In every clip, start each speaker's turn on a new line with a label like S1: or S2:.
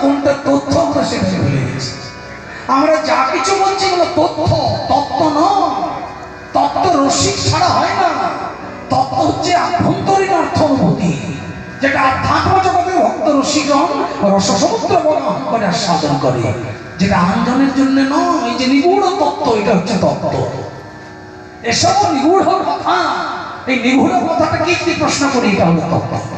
S1: কোনটা তথ্য আমরা সেটা ভুলে গেছি। আমরা যা কিছু বলছি এগুলো তথ্য, তত্ত্ব নয়। তত্ত্ব রসিক ছাড়া হয় না। তত্ত্ব হচ্ছে আভ্যন্তরীণ অর্থ অনুভূতি যেটা আধ্যাত্ম জগতে ভক্ত রসিকগণ, রসসমুদ্র বহন করে সাধন করে, যেটা আনজনের জন্য নয়। যে নিগুড় তত্ত্ব, এটা হচ্ছে তত্ত্ব। এসব নিগুড় কথা, এই নিগুড় কথাটা কি প্রশ্ন করি? এটা হলো তত্ত্ব।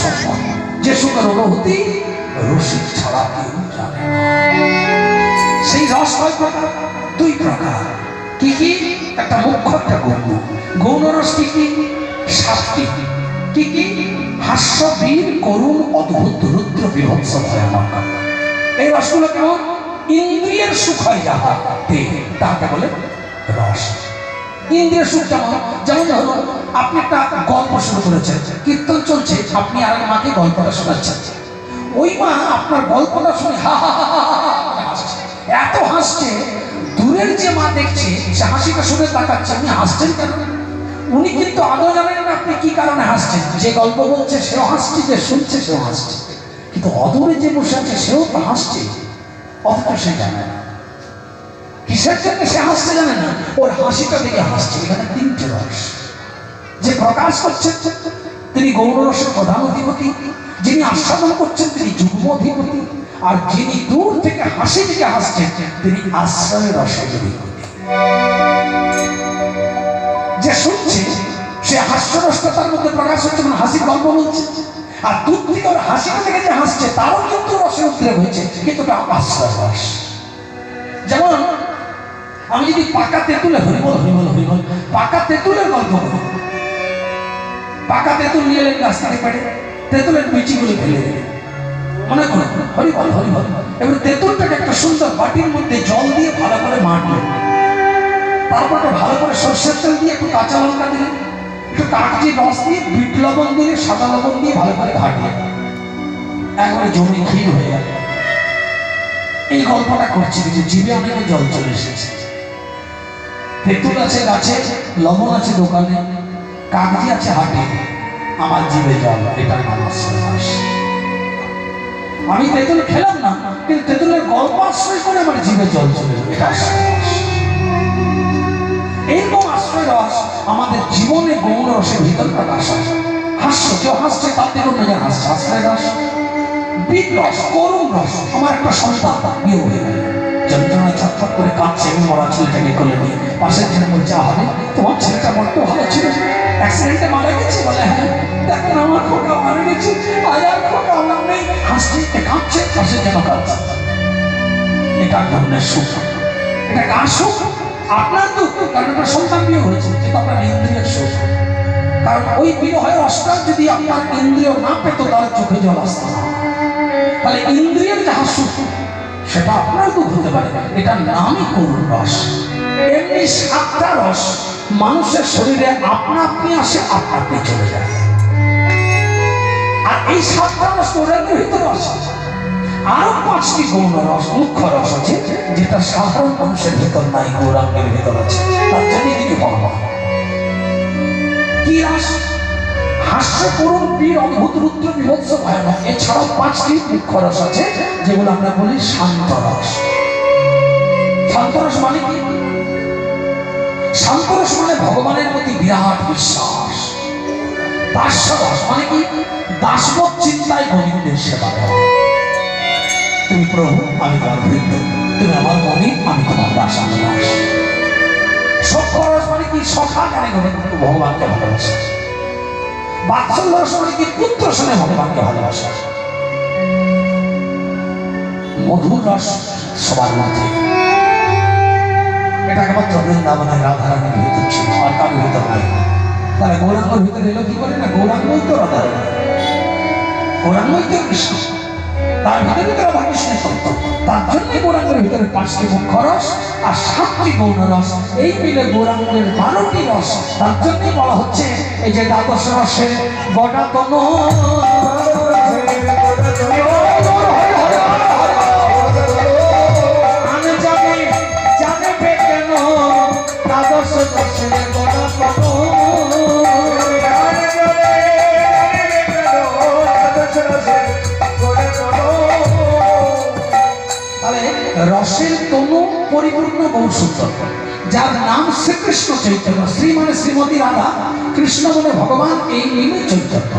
S1: সুখ যে সুখের অনুভূতি রসিক ছাড়া কেউ জানে সেই রস কয় প্রকার, দুই প্রকার। কি কি? একটা মুখ্য, একটা গৌণ। গৌণ রস কি কি? সাতটি। কি কি? হাস্য বীর করুণ, অদ্ভুত, রুদ্র বিভৎস ভয়ানক এই রসগুলো কেমন ইন্দ্রিয়ের সুখ হয় যাহা, তে, তাকে বলে রস। ইন্দ্রিয় সুখ যেমন যেমন ধরুন, আপনি একটা গল্প শুরু করেছেন, কীর্তন চলছে, আপনি আর মাকে গল্পটা শোনাচ্ছেন। ওই মা আপনার গল্পটা শুনে হা হা হা। এত হাসছে, দূরের যে মা দেখছে, সে হাসিটা শুনে তাকাচ্ছে, আপনি হাসছেন কেন? উনি কিন্তু আদৌ জানেন না আপনি কি কারণে হাসছেন। যে গল্প বলছে, সেও হাসছে, যে শুনছে, সেও হাসছে। কিন্তু অদূরে যে বসে আছে, সেও তো হাসছে। অথচ সে জানে না। কিসের জন্য সে হাসতে জানে না ওর হাসিটা দেখে হাসছে, এখানে তিনটে রস যে প্রকাশ করছেন তিনি গৌররসের প্রধান অধিপতি, যিনি আস্বাদন করছেন তিনি যুগ্ম অধিপতি, আর যিনি দূর থেকে হাসি থেকে হাসছেন তিনি আশ্রয় রসের অধিপতি। যে শুনছে, সে হাস্যরসটা তার মধ্যে প্রকাশ হচ্ছে মানে হাসির গল্প বলছে। আর দূর থেকে ওর হাসিটা থেকে যে হাসছে, তারও কিন্তু রসের উদ্রেক হয়েছে, কিন্তু আশ্রয় রস। যেমন আমি যদি পাকা তেঁতুলে হরিবল হরিবল হরিবল পাকা তেঁতুলের গল্প করি পাকা তেঁতুল নিয়ে এলেন গাছ থেকে পেড়ে তেঁতুলের বিচিগুলো ফেলে দিলেন মনে করুন হরিবল হরিবল এবার তেঁতুলটাকে একটা সুন্দর বাটির মধ্যে জল দিয়ে ভালো করে মারলেন তারপর ওটা ভালো করে সর্ষের তেল দিয়ে একটু কাঁচা লঙ্কা দিলেন একটু কাগজি রস দিয়ে, বিট লবণ দিয়ে, সাদা লবণ দিয়ে ভালো করে ঘাটলেন একবারে জমি ক্ষীর হয়ে গেল। এই গল্পটা করছি, কিন্তু জিভে অনেক জল চলে এসেছে। তেঁতুল আছে, গাছে, লবণ আছে দোকানে, কাগজি আছে হাটে, আমার জিভে জল এটা নাম আশ্রয় আমি তেঁতুল খেলাম না, কিন্তু তেঁতুলের গল্প আশ্রয় করে আমার জিভে জল চলে এটা। এইরকম আশ্রয় রস আমাদের জীবনে গৌণ রসের ভিতর প্রকাশ হয়। হাস্য কেউ হাসছে, তার থেকে অন্য জন হাসছে। আশ্রয় রস বিগ রস করুণ রস, আমার একটা সন্তান বিয়ে হয়ে গেল। যন্ত্রণা ছটফট করে কাঁদছে এবং মরা ছেলেটাকে কোলে নিয়ে পাশের ছেলে বলছে হবে, তোমার ছেলেটা বড্ড ভালো ছিল। অ্যাক্সিডেন্টে মারা গেছে বলে হ্যাঁ দেখেন আমার খোকা মারা গেছে, আজ আর আমার নেই। হাসছে কাঁদছে পাশের জন্য কাঁদছে এটা এক ধরনের সুখ। এটা কার সুখ? আপনার তো কারণ আপনার সন্তান বিয়ে হয়েছে এটা আপনার ইন্দ্রিয়ের সুখ। কারণ ওই বিবাহের অষ্টার যদি আপনার ইন্দ্রিয় না পেত তার চোখে জল আসতো তাহলে ইন্দ্রিয়ের যাহা সুখ সেটা আপনার দুঃখ হতে পারে এটার নামই করুণ রস? এমনি সাতটা রস মানুষের শরীরে আপনা আপনি আসে, আপনা আপনি চলে যায়। আর এই সাতটা রস গৌরাঙ্গের ভিতরে আছে আরও পাঁচটি গৌণ রস, মুখ্য রস আছে, যেটা সাধারণ মানুষের ভিতর নাই, গৌরাঙ্গের ভিতর আছে। তার জন্য ভগবান। কি রস? অদ্ভুত, রুদ্র, বিভৎস, ভয়ানক। এছাড়াও পাঁচটি মুখ্য রস আছে, যেগুলো আমরা বলি শান্ত রস। শান্ত রস মানে কি? শান্ত রস মানে ভগবানের প্রতি বিরাট বিশ্বাস। দাস্য রস মানে কি? দাসবত চিন্তায় সেবা করা। তুমি প্রভু, আমি তোমার তুমি আমার মনে, আমি তোমার দাস, আমি দাস। সখ্য রস মানে কি? সখা গোবিন্দ ভগবানকে ভালোবাসা। বাৎসল্য রস মানে কি পুত্র ভগবানকে ভালোবাসা? মধুর রস সবার মধ্যে এটা একমাত্র বৃন্দাবনের রাধারানীর ভিতর আর কারোর ভিতর নাই। তাহলে গৌরাঙ্গর কি করে না? গৌরাঙ্গই তো রাধারানী। গৌরাঙ্গই তো তার ভিতরে তত্ত্ব তার জন্যই গৌরাঙ্গের ভিতরে পাঁচটি মুখ্য রস আর সাতটি গৌণ রস। এই মিলে গৌরাঙ্গের বারোটি রস। তার জন্যই বলা হচ্ছে, এই যে দ্বাদশ রসের গটা পরিপূর্ণ বহু সুন্দর যার নাম শ্রীকৃষ্ণ চৈতন্য। শ্রী মানে শ্রীমতী রাধা কৃষ্ণ মানে ভগবান এই মিলে চৈতন্য।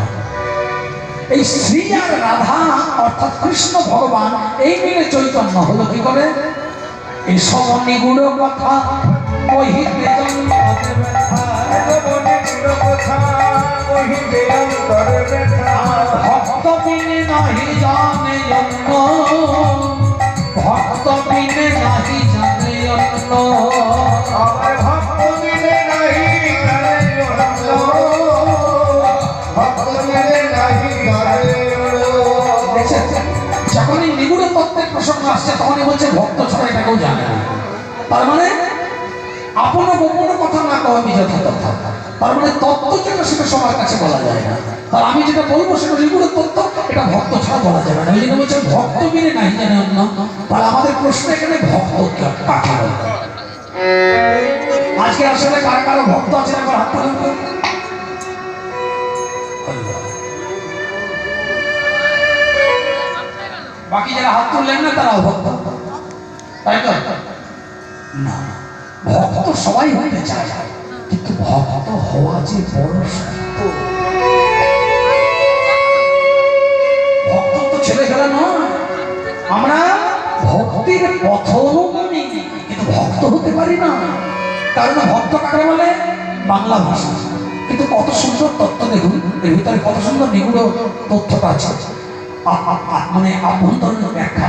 S1: এই শ্রী আর রাধা, অর্থাৎ কৃষ্ণ ভগবান, এই মিলে চৈতন্য হলো কি করে? এই সব নিগুড় কথা কহিতে ভক্ত বিনে নাহি আসছে, তখনই বলছে, ভক্ত ছাড়া এটা কেউ জানে না। তার মানে আপন গোপন কথা না কওয়া বিজয় তথ্য তার মানে তত্ত্ব যেটা সেটা সবার কাছে বলা যায় না। আর আমি যেটা বলব, সেটা নিগুড় তত্ত্ব, এটা ভক্ত ছাড়া বলা যাবে না। ওই জন্য বলছে ভক্ত বিনে নাই জানে অন্য। তাহলে আমাদের প্রশ্ন এখানে, ভক্ত কাকে আজকে আসলে কার কারও ভক্ত আছে একবার হাত তুলুন। বাকি যারা হাত তুললেন না তারা অভক্ত তাই তো? না ভক্ত সবাই হতে চায়, কিন্তু ভক্ত হওয়া যে বড় শক্ত। ভক্ত তো ছেলে খেলা নয়। আমরা ভক্তির পথ কিন্তু ভক্ত হতে পারি না। কারণ ভক্ত কাকে বলে? বাংলা ভাষা। কিন্তু কত সুন্দর তথ্য দেখুন, এর ভিতরে কত সুন্দর নিগুড় তথ্যটা আছে। মানে আভ্যন্তরীণ ব্যাখ্যা।